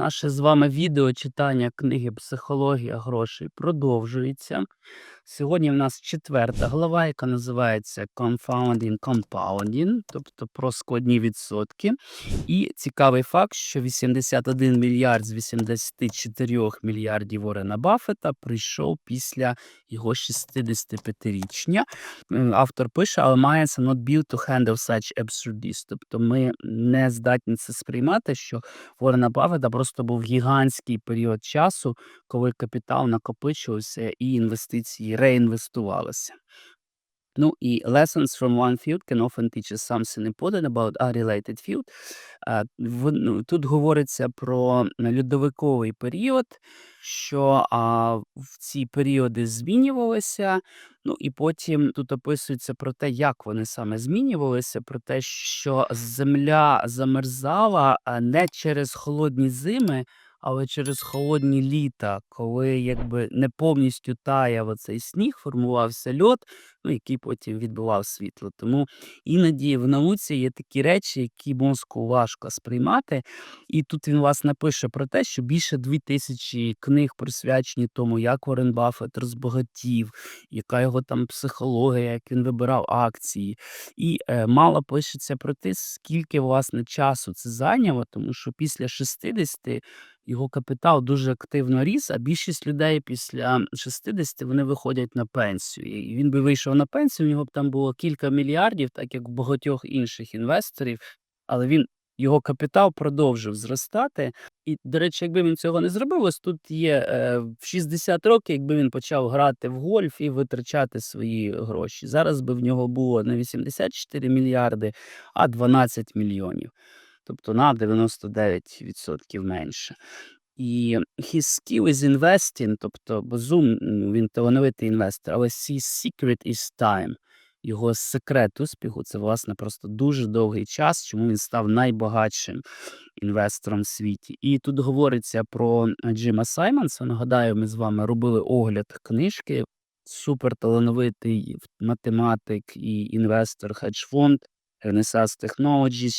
Наше з вами відео читання книги Психологія грошей продовжується. Сьогодні в нас четверта глава, яка називається Confounding Compounding, тобто про складні відсотки. І цікавий факт, що 81 мільярд з 84 мільярдів Орена Баффета прийшов після його 65-річня. Автор пише, але мається not built to handle such absurdities. Тобто ми не здатні це сприймати, що в Орена Баффета просто був гігантський період часу, коли капітал накопичувався і інвестиції реінвестувалися. Ну і lessons from one field can often teach us something important about a related field. Ну, Тут говориться про льодовиковий період, що в ці періоди змінювалися. Ну і потім тут описується про те, як вони саме змінювалися, про те, що земля замерзала не через холодні зими, але через холодні літа, коли якби не повністю таяв оцей сніг, формувався льод, ну, який потім відбивав світло. Тому іноді в науці є такі речі, які мозку важко сприймати. І тут він власне пише про те, що більше дві тисячі книг присвячені тому, як Уоррен Баффет розбагатів, яка його там психологія, як він вибирав акції. І е, мало пишеться про те, скільки власне часу це зайняло, тому що після 60 його капітал дуже активно ріс, а більшість людей після 60 вони виходять на пенсію. І він би вийшов на пенсію, у нього б там було кілька мільярдів, так як багатьох інших інвесторів, але він. Його капітал продовжив зростати, і, до речі, якби він цього не зробив, ось тут є е, в 60 років, якби він почав грати в гольф і витрачати свої гроші. Зараз би в нього було не 84 мільярди, а 12 мільйонів. Тобто на 99% менше. І his skill is investing, тобто Бозум, м, він талановитий інвестор, але his secret is time. Його секрет успіху це власне просто дуже довгий час, чому він став найбагатшим інвестором в світі. І тут говориться про Джима Саймонса. Нагадаю, ми з вами робили огляд книжки. Суперталановитий математик і інвестор хедж-фонд Renaissance Technologies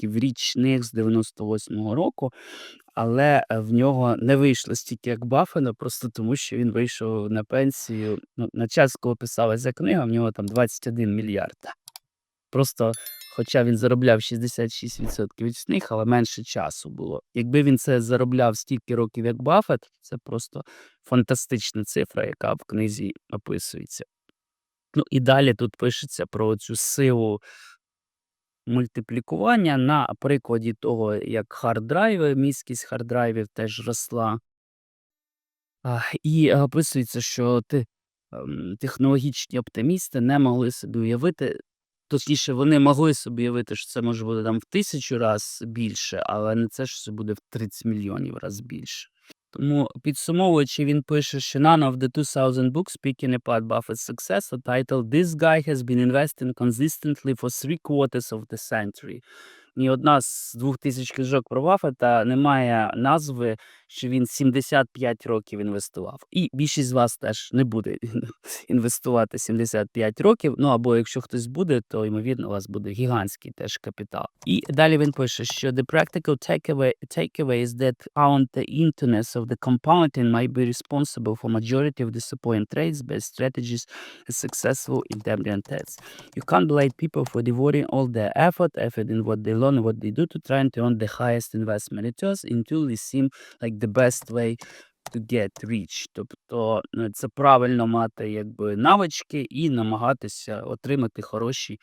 66% річних з 98-го року, але е, в нього не вийшло стільки, як Баффена, просто тому що він вийшов на пенсію. Ну, на час, коли писалася книга, в нього там 21 мільярд. Просто, хоча він заробляв 66% річних, але менше часу було. Якби він це заробляв стільки років, як Баффет, це просто фантастична цифра, яка в книзі описується. Ну і далі тут пишеться про цю силу мультиплікування на прикладі того, як харддрайви, міськість харддрайвів теж росла. І е, описується, що те- ем, технологічні оптимісти не могли собі уявити, точніше, вони могли собі уявити, що це може бути там в тисячу разів більше, але не це, що це буде в 30 мільйонів разів більше. Тому підсумовуючи, він пише, що none of the 2000 books speaking about Buffett's success are titled This guy has been investing consistently for three quarters of the century. Ні одна з двох тисяч книжок про Баффета не має назви, що він 75 років інвестував. І більшість з вас теж не буде інвестувати 75 років. Ну або якщо хтось буде, то ймовірно у вас буде гігантський теж капітал. І далі він пише, що the practical takeaway, takeaway is that on the internet of the compounding might be responsible for majority of disappointing trades based strategies and successful intelligent tests. You can't blame people for devoting all their effort, effort in what they learn, what they do to try and earn the highest investment returns until they seem like the best way to get rich. Тобто е, це правильно мати якби навички і намагатися отримати хороші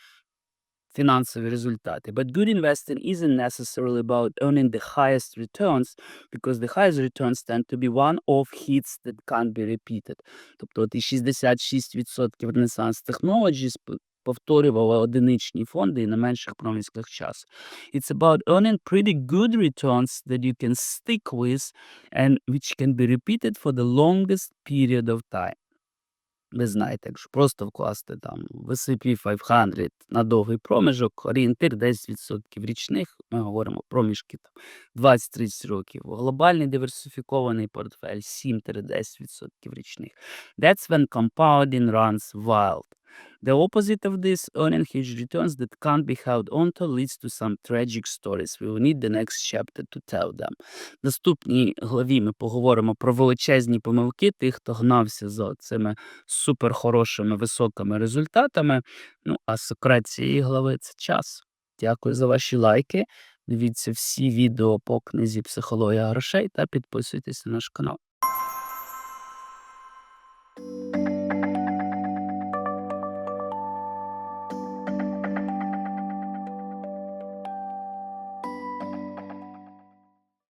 фінансові результати. But good investing isn't necessarily about earning the highest returns, because the highest returns tend to be one-off hits that can't be repeated. Тобто от і 66% Renaissance Technologies п- повторювали одиничні фонди на менших проміжках часу. It's about earning pretty good returns that you can stick with and which can be repeated for the longest period of time. Ви знаєте, якщо просто вкласти там в S&P 500 на довгий проміжок, орієнтир 10% річних, ми говоримо проміжки там 20-30 років. Глобальний диверсифікований портфель 7-10% річних. That's when compounding runs wild. The opposite of this, huge returns that can't be held onto leads to some tragic stories. We will need the next chapter to tell them. В наступній главі ми поговоримо про величезні помилки тих, хто гнався за цими суперхорошими високими результатами. Ну, а секрет цієї глави це час. Дякую за ваші лайки. Дивіться всі відео по книзі Психологія грошей та підписуйтесь на наш канал.